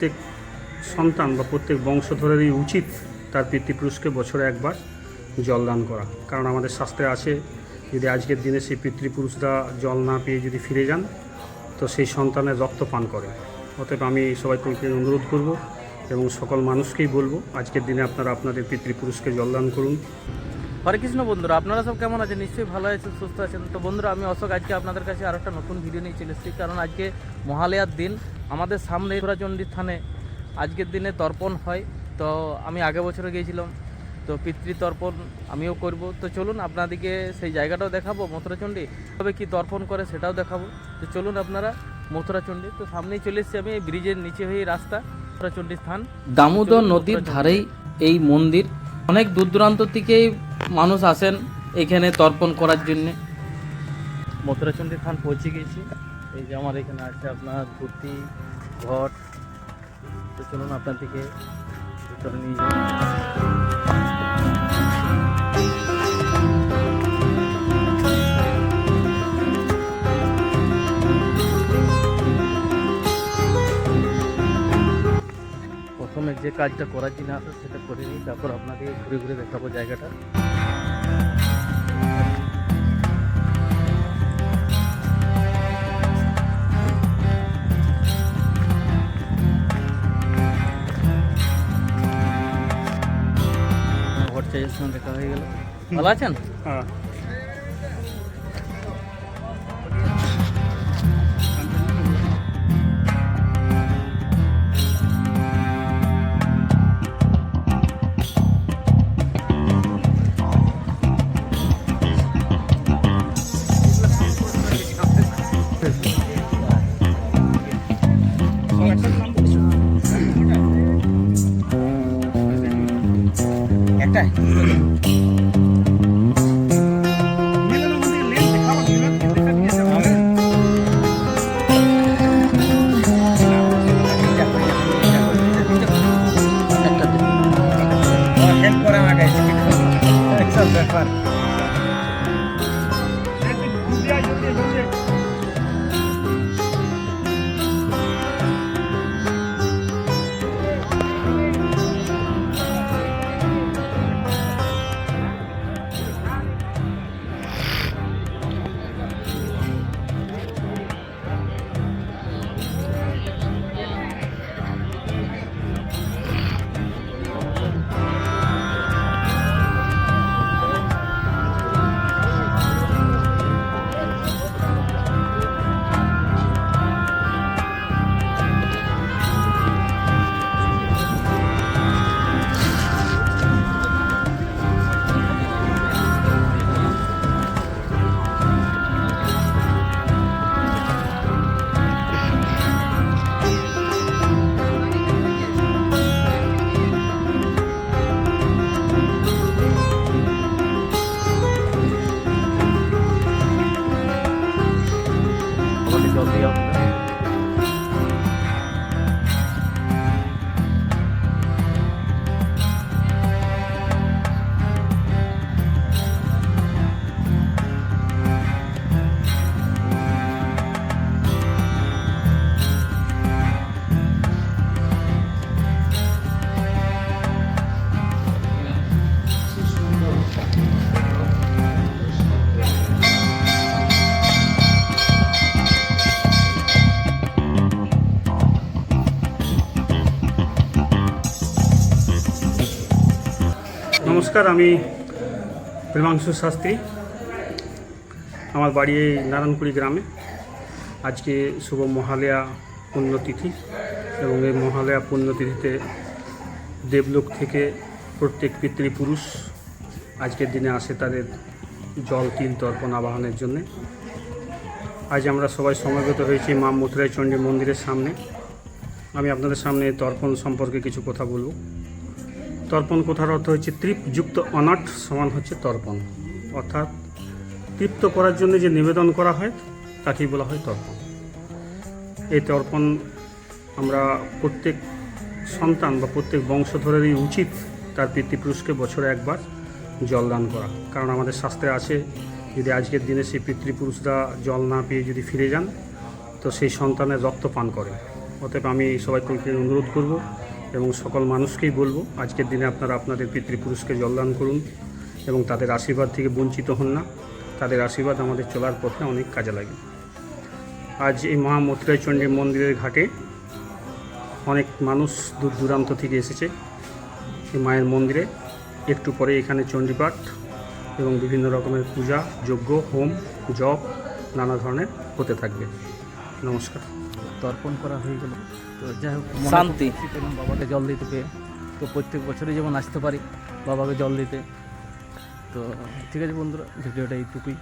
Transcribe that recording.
প্রত্যেক সন্তান বা প্রত্যেক বংশধরেরই উচিত তার পিতৃপুরুষকে বছরে একবার জলদান করা। কারণ আমাদের শাস্ত্রে আছে, যদি আজকের দিনে সেই পিতৃপুরুষরা জল না পেয়ে যদি ফিরে যান, তো সেই সন্তানের রক্ত পান করে। অতএব আমি সবাইকে অনুরোধ করব এবং সকল মানুষকেই বলব, আজকের দিনে আপনারা আপনাদের পিতৃপুরুষকে জলদান করুন। হরে কৃষ্ণ বন্ধুরা, আপনারা সব কেমন আছেন? নিশ্চয়ই ভালো আছেন, সুস্থ আছেন। তো বন্ধুরা, আমি অশোক, আজকে আপনাদের কাছে আরও একটা নতুন ভিডিও নিয়ে চলে এসেছি। কারণ আজকে মহালয়ার দিন, আমাদের সামনে চণ্ডী স্থানে আজকের দিনে তর্পণ হয়। তো আমি আগে বছরে গিয়েছিলাম, তো পিতৃতর্পণ আমিও করব। তো চলুন আপনাদেরকে সেই জায়গাটাও দেখাবো, মথুরাচণ্ডী। তবে কি তর্পণ করে সেটাও দেখাবো। তো চলুন আপনারা মথুরাচণ্ডী। তো সামনেই চলে এসেছি আমি, এই ব্রিজের নিচে হয়ে রাস্তা, মথুরাচণ্ডী স্থান। দামোদর নদীর ধারেই এই মন্দির। অনেক দূর দূরান্ত থেকেই মানুষ আসেন এখানে তর্পণ করার জন্য। মথুরাচণ্ডী থান পৌঁছে গেছি এই যে আমার এখানে আছে আপনার ধুতি, ঘট। তো চলুন আপনার ভিতরে নিয়ে প্রথমে যে কাজটা করার জন্য আসে সেটা করে নিই, তারপর আপনাকে ঘুরে ঘুরে দেখাবো জায়গাটা। দেখা হয়ে গেল। ভালো আছেন? হ্যাঁ। আমাদের নমস্কার, আমি প্রেমাংশু শাস্ত্রী। আমার বাড়ি এই নারায়ণপুরি গ্রামে। আজকে শুভ মহালয়া পুণ্যতিথি এবং এই মহালয়া পুণ্যতিথিতে দেবলোক থেকে প্রত্যেক পিতৃপুরুষ আজকের দিনে আসে তাদের জল, তিল, তর্পণ আবাহনের জন্যে। আজ আমরা সবাই সমবেত হয়েছি মা মথুরাই চণ্ডী মন্দিরের সামনে। আমি আপনাদের সামনে তর্পণ সম্পর্কে কিছু কথা বলব। তর্পণ কথার অর্থ হচ্ছে তৃপ্তযুক্ত অনাট সমান হচ্ছে তর্পণ। অর্থাৎ তৃপ্ত করার জন্য যে নিবেদন করা হয়, তাকেই বলা হয় তর্পণ। এই তর্পণ আমরা প্রত্যেক সন্তান বা প্রত্যেক বংশধরেরই উচিত তার পিতৃপুরুষকে বছরে একবার জলদান করা। কারণ আমাদের শাস্ত্রে আছে, যদি আজকের দিনে সেই পিতৃপুরুষরা জল না পেয়ে যদি ফিরে যান, তো সেই সন্তানের রক্ত পান করে। অতএব আমি সবাইকে অনুরোধ করব এবং সকল মানুষকেই বলব, আজকের দিনে আপনারা আপনাদের পিতৃপুরুষকে জলদান করুন এবং তাদের আশীর্বাদ থেকে বঞ্চিত হন না। তাদের আশীর্বাদ আমাদের চলার পথে অনেক কাজে লাগে। আজ এই মহা মথুরাইচণ্ডী মন্দিরের ঘাটে অনেক মানুষ দূর দূরান্ত থেকে এসেছে এই মায়ের মন্দিরে। একটু পরে এখানে চণ্ডীপাঠ এবং বিভিন্ন রকমের পূজা, যজ্ঞ, হোম, জপ নানা ধরনের হতে থাকবে। নমস্কার। তর্পণ করা হয়ে গেল। তো যাই হোক শান্তি। পেলাম বাবাকে জল দিতে পেয়ে। তো প্রত্যেক বছরই যেমন আসতে পারি বাবাকে জল দিতে। তো ঠিক আছে বন্ধুরা ভিডিওটা এইটুকুই।